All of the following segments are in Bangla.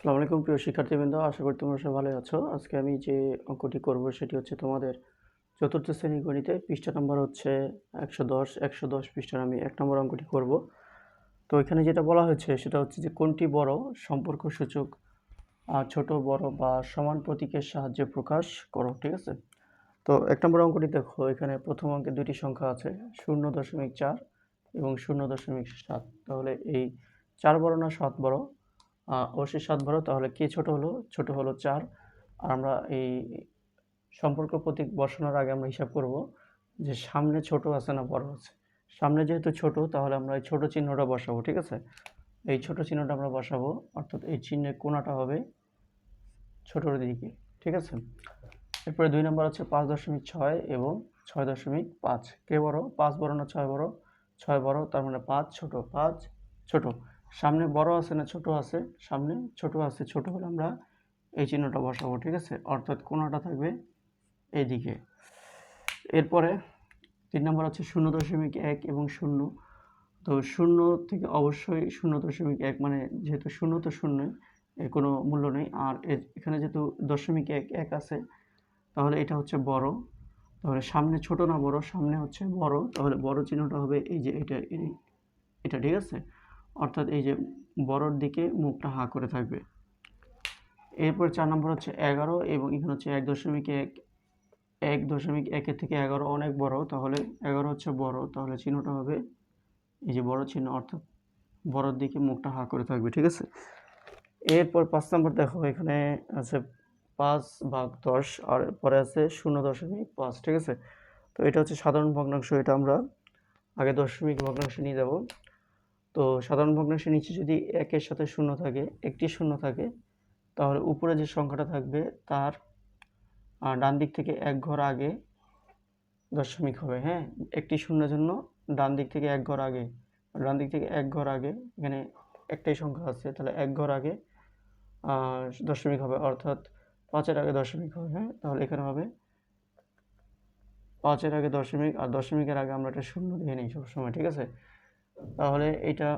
আসসালামু আলাইকুম প্রিয় শিক্ষার্থীবৃন্দ, আশা করি তোমরা সবাই ভালো আছো। আজকে আমি যে অঙ্কটি করব সেটি হচ্ছে তোমাদের চতুর্থ শ্রেণি গণিতে, পৃষ্ঠা নম্বর হচ্ছে একশো দশ একশো দশ পৃষ্ঠার আমি এক নম্বর অঙ্কটি করব। তো এখানে যেটা বলা হয়েছে সেটা হচ্ছে যে কোনটি বড় সম্পর্ক সূচক ছোট, বড় বা সমান প্রতীকের সাহায্যে প্রকাশ করো, ঠিক আছে? তো এক নম্বর অঙ্কটি দেখো, এখানে প্রথম অঙ্কে দুটি সংখ্যা আছে, শূন্য দশমিক চার এবং শূন্য দশমিক সাত। তাহলে এই চার বড় না সাত বড়? অবশ্যই সাত বড় তাহলে কে ছোট হলো? ছোট হলো চার। আর আমরা এই সম্পর্ক প্রতীক বসানোর আগে আমরা হিসাব করব যে সামনে ছোট আছে না বড় আছে। সামনে যেহেতু ছোট, তাহলে আমরা এই ছোট চিহ্নটা বসাবো, ঠিক আছে? এই ছোট চিহ্নটা আমরা বসাবো, অর্থাৎ এই চিহ্নের কোণাটা হবে ছোটোর দিকে, ঠিক আছে? এরপরে দুই নম্বর হচ্ছে পাঁচ দশমিক ছয় এবং ছয় দশমিক পাঁচ। কে বড়? পাঁচ বড় না ছয় বড়? ছয় বড়, তার মানে পাঁচ ছোট। পাঁচ ছোট। সামনে বড় আছে না ছোট আছে? সামনে ছোট আছে, ছোট হলে আমরা এই চিহ্নটা বসাবো, ঠিক আছে? অর্থাৎ কোণাটা থাকবে এইদিকে। এরপরে তিন নম্বর হচ্ছে শূন্য দশমিক এক এবং শূন্য। তো শূন্য থেকে অবশ্যই শূন্য দশমিক এক মানে যেহেতু শূন্য তো শূন্য এর কোনো মূল্য নেই। আর এখানে যেহেতু দশমিক এক এক আছে, তাহলে এটা হচ্ছে বড়। তাহলে সামনে ছোট না বড়, সামনে হচ্ছে বড়। তাহলে বড় চিহ্নটা হবে এই যে এটা এটা, ঠিক আছে? অর্থাৎ এই যে বড়র দিকে মুখটা হা করে থাকবে। এরপর চার নম্বর হচ্ছে এগারো এবং এখানে হচ্ছে এক দশমিক এক এক দশমিক একের থেকে এগারো অনেক বড়, তাহলে এগারো হচ্ছে বড়, তাহলে চিহ্নটা হবে এই যে বড় চিহ্ন, অর্থাৎ বড়র দিকে মুখটা হা করে থাকবে, ঠিক আছে? এরপর পাঁচ নম্বর দেখো, এখানে আছে পাঁচ ভাগ দশ, আর পরে আছে শূন্য দশমিক পাঁচ, ঠিক আছে? তো এটা হচ্ছে সাধারণ ভগ্নাংশ, এটা আমরা আগে দশমিক ভগ্নাংশ নিয়ে যাব। তো সাধারণ ভগ্নাংশের নিচে যদি একের সাথে শূন্য থাকে, একটি শূন্য থাকে, তাহলে উপরে যে সংখ্যাটা থাকবে তার ডান দিক থেকে এক ঘর আগে দশমিক হবে হ্যাঁ? একটি শূন্যের জন্য ডান দিক থেকে এক ঘর আগে, ডান দিক থেকে এক ঘর আগে, এখানে একটাই সংখ্যা আছে, তাহলে এক ঘর আগে দশমিক হবে, অর্থাৎ পাঁচের আগে দশমিক হবে হ্যাঁ? তাহলে এখানে হবে পাঁচের আগে দশমিক, আর দশমিকের আগে আমরা একটা শূন্য দিয়ে নিই সবসময়, ঠিক আছে? তাহলে এটা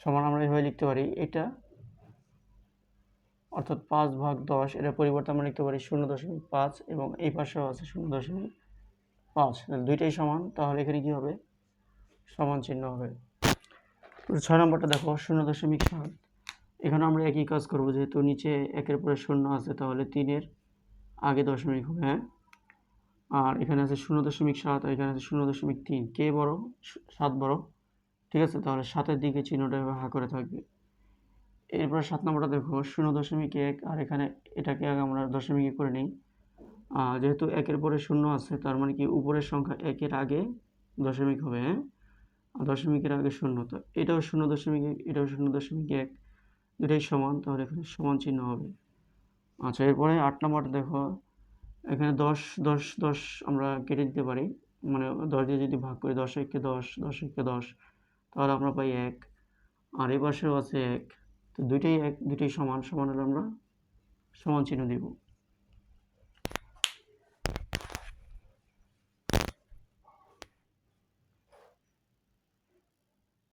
সমান আমরা এভাবে লিখতে পারি, এটা অর্থাৎ পাঁচ ভাগ দশ এটা পরিবর্তে আমরা লিখতে পারি শূন্য দশমিক পাঁচ এবং এই পাশেও আছে শূন্য দশমিক পাঁচ। দুইটাই সমান, তাহলে এখানে কি হবে? সমান চিহ্ন হবে। ছয় নম্বরটা দেখো, শূন্য দশমিক সাত। এখানে আমরা একই কাজ করব, যেহেতু নিচে একের পরে শূন্য আছে, তাহলে তিনের আগে দশমিক হবে হ্যাঁ? আর এখানে আছে শূন্য দশমিক সাত আর এখানে আছে শূন্য দশমিক তিন। কে বড়? সাত বড়। ঠিক আছে? তাহলে সাতের দিকে চিহ্নটা এভাবে হা করে থাকবে। এরপর সাত নম্বরটা দেখো, শূন্য দশমিক এক, আর এখানে এটাকে আগে আমরা দশমিক করে নিই। যেহেতু একের পরে শূন্য আছে, তার মানে কি উপরের সংখ্যা একের আগে দশমিক হবে হ্যাঁ? দশমিকের আগে শূন্য। তো এটাও শূন্য দশমিক এক, এটাও শূন্য দশমিক এক, দুটাই সমান, তাহলে এখানে সমান চিহ্ন হবে। আচ্ছা এরপরে আট নম্বরটা দেখো। এখানে দশ দশ দশ আমরা কেটে দিতে পারি। মানে দশ দিয়ে যদি ভাগ করি, দশ একে দশ দশ একে দশ, তাহলে আমরা পাই এক। আর এ পাশেও আছে এক। তো দুইটাই এক, দুইটাই সমান। সমান হলে আমরা সমান চিহ্ন দিব।